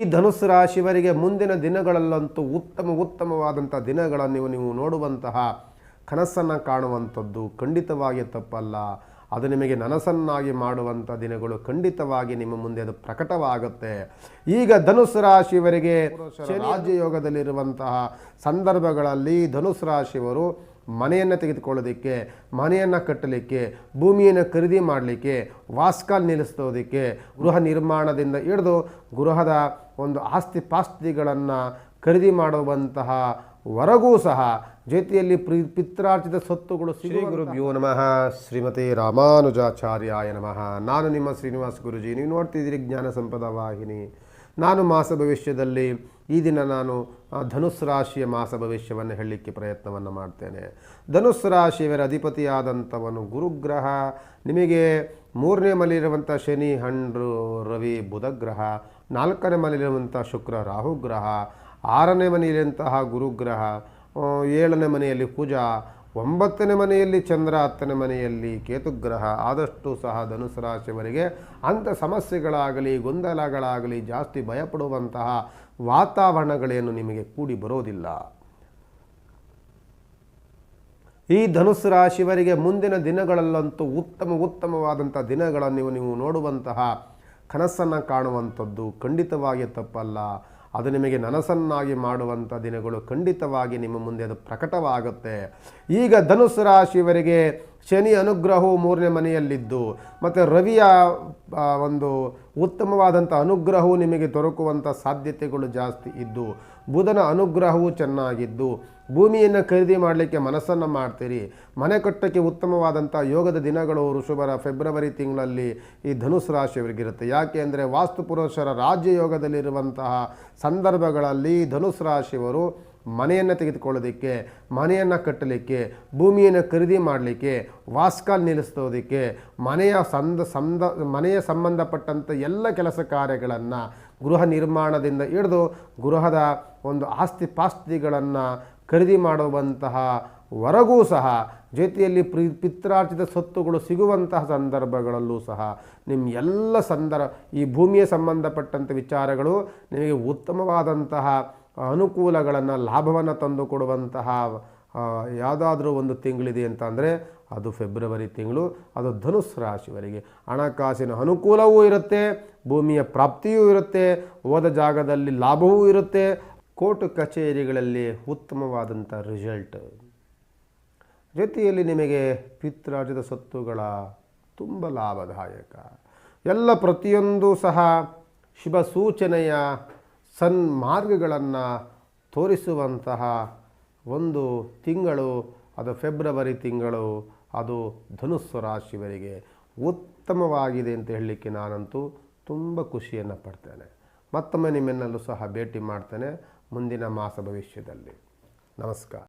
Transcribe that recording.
ಈ ಧನುಸ್ಸು ರಾಶಿಯವರಿಗೆ ಮುಂದಿನ ದಿನಗಳಲ್ಲಂತೂ ಉತ್ತಮ ಉತ್ತಮವಾದಂಥ ದಿನಗಳನ್ನು ನೀವು ನೀವು ನೋಡುವಂತಹ ಕನಸನ್ನು ಕಾಣುವಂಥದ್ದು ಖಂಡಿತವಾಗಿ ತಪ್ಪಲ್ಲ. ಅದು ನಿಮಗೆ ನನಸನ್ನಾಗಿ ಮಾಡುವಂಥ ದಿನಗಳು ಖಂಡಿತವಾಗಿ ನಿಮ್ಮ ಮುಂದೆ ಅದು ಪ್ರಕಟವಾಗುತ್ತೆ. ಈಗ ಧನುಸು ರಾಶಿಯವರಿಗೆ ರಾಜ್ಯಯೋಗದಲ್ಲಿರುವಂತಹ ಸಂದರ್ಭಗಳಲ್ಲಿ ಧನುಸು ರಾಶಿಯವರು ಮನೆಯನ್ನು ತೆಗೆದುಕೊಳ್ಳೋದಕ್ಕೆ, ಮನೆಯನ್ನು ಕಟ್ಟಲಿಕ್ಕೆ, ಭೂಮಿಯನ್ನು ಖರೀದಿ ಮಾಡಲಿಕ್ಕೆ ವಾಸ್ಕಾಲ್ ನಿಲ್ಲಿಸೋದಕ್ಕೆ, ಗೃಹ ನಿರ್ಮಾಣದಿಂದ ಹಿಡಿದು ಗೃಹದ ಒಂದು ಆಸ್ತಿ ಪಾಸ್ತಿಗಳನ್ನು ಖರೀದಿ ಮಾಡುವಂತಹ ವರಗೂ ಸಹ ಜೊತೆಯಲ್ಲಿ ಪ್ರಿ ಪಿತ್ರಾರ್ಜಿತ ಸ್ವತ್ತುಗಳು ಶ್ರೀ ಗುರುಭ್ಯೋ ನಮಃ. ಶ್ರೀಮತಿ ರಾಮಾನುಜಾಚಾರ್ಯಾಯ ನಮಃ. ನಾನು ನಿಮ್ಮ ಶ್ರೀನಿವಾಸ ಗುರುಜಿ. ನೀವು ನೋಡ್ತಿದ್ದೀರಿ ಜ್ಞಾನ ಸಂಪದ ವಾಹಿನಿ. ನಾನು ಮಾಸ ಭವಿಷ್ಯದಲ್ಲಿ ಈ ದಿನ ನಾನು ಧನುಸ್ ರಾಶಿಯ ಮಾಸ ಭವಿಷ್ಯವನ್ನು ಹೇಳಲಿಕ್ಕೆ ಪ್ರಯತ್ನವನ್ನು ಮಾಡ್ತೇನೆ. ಧನುಸ್ಸು ರಾಶಿಯವರ ಅಧಿಪತಿಯಾದಂಥವನು ಗುರುಗ್ರಹ. ನಿಮಗೆ ಮೂರನೇ ಮನೆಯಲ್ಲಿರುವಂಥ ಶನಿ ಹಂಡ್ರು ರವಿ ಬುಧಗ್ರಹ ನಾಲ್ಕನೇ ಮನೆಯಲ್ಲಿರುವಂಥ ಶುಕ್ರ ರಾಹುಗ್ರಹ ಆರನೇ ಮನೆಯಲ್ಲಿರುವಂತಹ ಗುರುಗ್ರಹ ಏಳನೇ ಮನೆಯಲ್ಲಿ ಕುಜ, ಒಂಬತ್ತನೇ ಮನೆಯಲ್ಲಿ ಚಂದ್ರ, ಹತ್ತನೇ ಮನೆಯಲ್ಲಿ ಕೇತುಗ್ರಹ ಆದಷ್ಟು ಸಹ ಧನುಸು ರಾಶಿಯವರಿಗೆ ಅಂಥ ಸಮಸ್ಯೆಗಳಾಗಲಿ, ಗೊಂದಲಗಳಾಗಲಿ, ಜಾಸ್ತಿ ಭಯಪಡುವಂತಹ ವಾತಾವರಣಗಳೇನು ನಿಮಗೆ ಕೂಡಿ ಬರೋದಿಲ್ಲ. ಈ ಧನುಸ್ಸು ರಾಶಿಯವರಿಗೆ ಮುಂದಿನ ದಿನಗಳಲ್ಲಂತೂ ಉತ್ತಮ, ಉತ್ತಮವಾದಂಥ ದಿನಗಳನ್ನು ನೀವು ನೀವು ನೋಡುವಂತಹ ಕನಸನ್ನು ಕಾಣುವಂಥದ್ದು ಖಂಡಿತವಾಗಿ ತಪ್ಪಲ್ಲ. ಅದು ನಿಮಗೆ ನನಸನ್ನಾಗಿ ಮಾಡುವಂಥ ದಿನಗಳು ಖಂಡಿತವಾಗಿ ನಿಮ್ಮ ಮುಂದೆ ಅದು ಪ್ರಕಟವಾಗುತ್ತೆ. ಈಗ ಧನುಸ್ ರಾಶಿಯವರಿಗೆ ಶನಿ ಅನುಗ್ರಹವು ಮೂರನೇ ಮನೆಯಲ್ಲಿದ್ದು, ಮತ್ತು ರವಿಯ ಒಂದು ಉತ್ತಮವಾದಂಥ ಅನುಗ್ರಹವು ನಿಮಗೆ ದೊರಕುವಂಥ ಸಾಧ್ಯತೆಗಳು ಜಾಸ್ತಿ ಇದ್ದು, ಬುಧನ ಅನುಗ್ರಹವು ಚೆನ್ನಾಗಿದ್ದು, ಭೂಮಿಯನ್ನು ಖರೀದಿ ಮಾಡಲಿಕ್ಕೆ ಮನಸ್ಸನ್ನು ಮಾಡ್ತೀರಿ. ಮನೆ ಕಟ್ಟಕ್ಕೆ ಉತ್ತಮವಾದಂಥ ಯೋಗದ ದಿನಗಳು ಋಷಭರ ಫೆಬ್ರವರಿ ತಿಂಗಳಲ್ಲಿ ಈ ಧನುಸ್ ರಾಶಿಯವರಿಗಿರುತ್ತೆ. ಯಾಕೆ ಅಂದರೆ ವಾಸ್ತುಪುರುಷರ ರಾಜ್ಯ ರಾಜ್ಯಯೋಗದಲ್ಲಿರುವಂತಹ ಸಂದರ್ಭಗಳಲ್ಲಿ ಧನುಸು ರಾಶಿಯವರು ಮನೆಯನ್ನು ತೆಗೆದುಕೊಳ್ಳೋದಕ್ಕೆ, ಮನೆಯನ್ನು ಕಟ್ಟಲಿಕ್ಕೆ, ಭೂಮಿಯನ್ನು ಖರೀದಿ ಮಾಡಲಿಕ್ಕೆ, ವಾಸ್ಕಾಲ್ ನಿಲ್ಲಿಸೋದಕ್ಕೆ, ಮನೆಯ ಸಂದ ಸಂದ, ಮನೆಯ ಸಂಬಂಧಪಟ್ಟಂಥ ಎಲ್ಲ ಕೆಲಸ ಕಾರ್ಯಗಳನ್ನು ಗೃಹ ನಿರ್ಮಾಣದಿಂದ ಹಿಡಿದು ಗೃಹದ ಒಂದು ಆಸ್ತಿ ಪಾಸ್ತಿಗಳನ್ನು ಖರೀದಿ ಮಾಡುವಂತಹ ವರೆಗೂ ಸಹ ಜೊತೆಯಲ್ಲಿ ಪ್ರಿ ಪಿತ್ರಾರ್ಜಿತ ಸ್ವತ್ತುಗಳು ಸಿಗುವಂತಹ ಸಂದರ್ಭಗಳಲ್ಲೂ ಸಹ ನಿಮ್ಮ ಎಲ್ಲ ಸಂದರ್ಭ ಈ ಭೂಮಿಯ ಸಂಬಂಧಪಟ್ಟಂಥ ವಿಚಾರಗಳು ನಿಮಗೆ ಉತ್ತಮವಾದಂತಹ ಅನುಕೂಲಗಳನ್ನು ಲಾಭವನ್ನು ತಂದು ಕೊಡುವಂತಹ ಯಾವುದಾದ್ರೂ ಒಂದು ತಿಂಗಳಿದೆ ಅಂತ ಅಂದರೆ ಅದು ಫೆಬ್ರವರಿ ತಿಂಗಳು, ಅದು ಧನುಸ್ಸು ರಾಶಿವರೆಗೆ. ಹಣಕಾಸಿನ ಅನುಕೂಲವೂ ಇರುತ್ತೆ, ಭೂಮಿಯ ಪ್ರಾಪ್ತಿಯೂ ಇರುತ್ತೆ ಹೋದ ಜಾಗದಲ್ಲಿ ಲಾಭವೂ ಇರುತ್ತೆ, ಕೋರ್ಟ್ ಕಚೇರಿಗಳಲ್ಲಿ ಉತ್ತಮವಾದಂಥ ರಿಸಲ್ಟ್ ಜೊತೆಯಲ್ಲಿ ನಿಮಗೆ ಪಿತ್ರಾರ್ಜಿತ ಸತ್ತುಗಳ ತುಂಬ ಲಾಭದಾಯಕ. ಎಲ್ಲ ಪ್ರತಿಯೊಂದು ಸಹ ಶುಭ ಸೂಚನೆಯ ಸನ್ಮಾರ್ಗಗಳನ್ನು ತೋರಿಸುವಂತಹ ಒಂದು ತಿಂಗಳು, ಅದು ಫೆಬ್ರವರಿ ತಿಂಗಳು, ಅದು ಧನುಸ್ಸು ರಾಶಿಯವರಿಗೆ ಉತ್ತಮವಾಗಿದೆ ಅಂತ ಹೇಳಲಿಕ್ಕೆ ನಾನಂತೂ ತುಂಬ ಖುಷಿಯನ್ನು ಪಡ್ತೇನೆ. ಮತ್ತೊಮ್ಮೆ ನಿಮ್ಮೆನ್ನಲ್ಲೂ ಸಹ ಭೇಟಿ ಮಾಡ್ತೇನೆ ಮುಂದಿನ ಮಾಸ ಭವಿಷ್ಯದಲ್ಲಿ. ನಮಸ್ಕಾರ.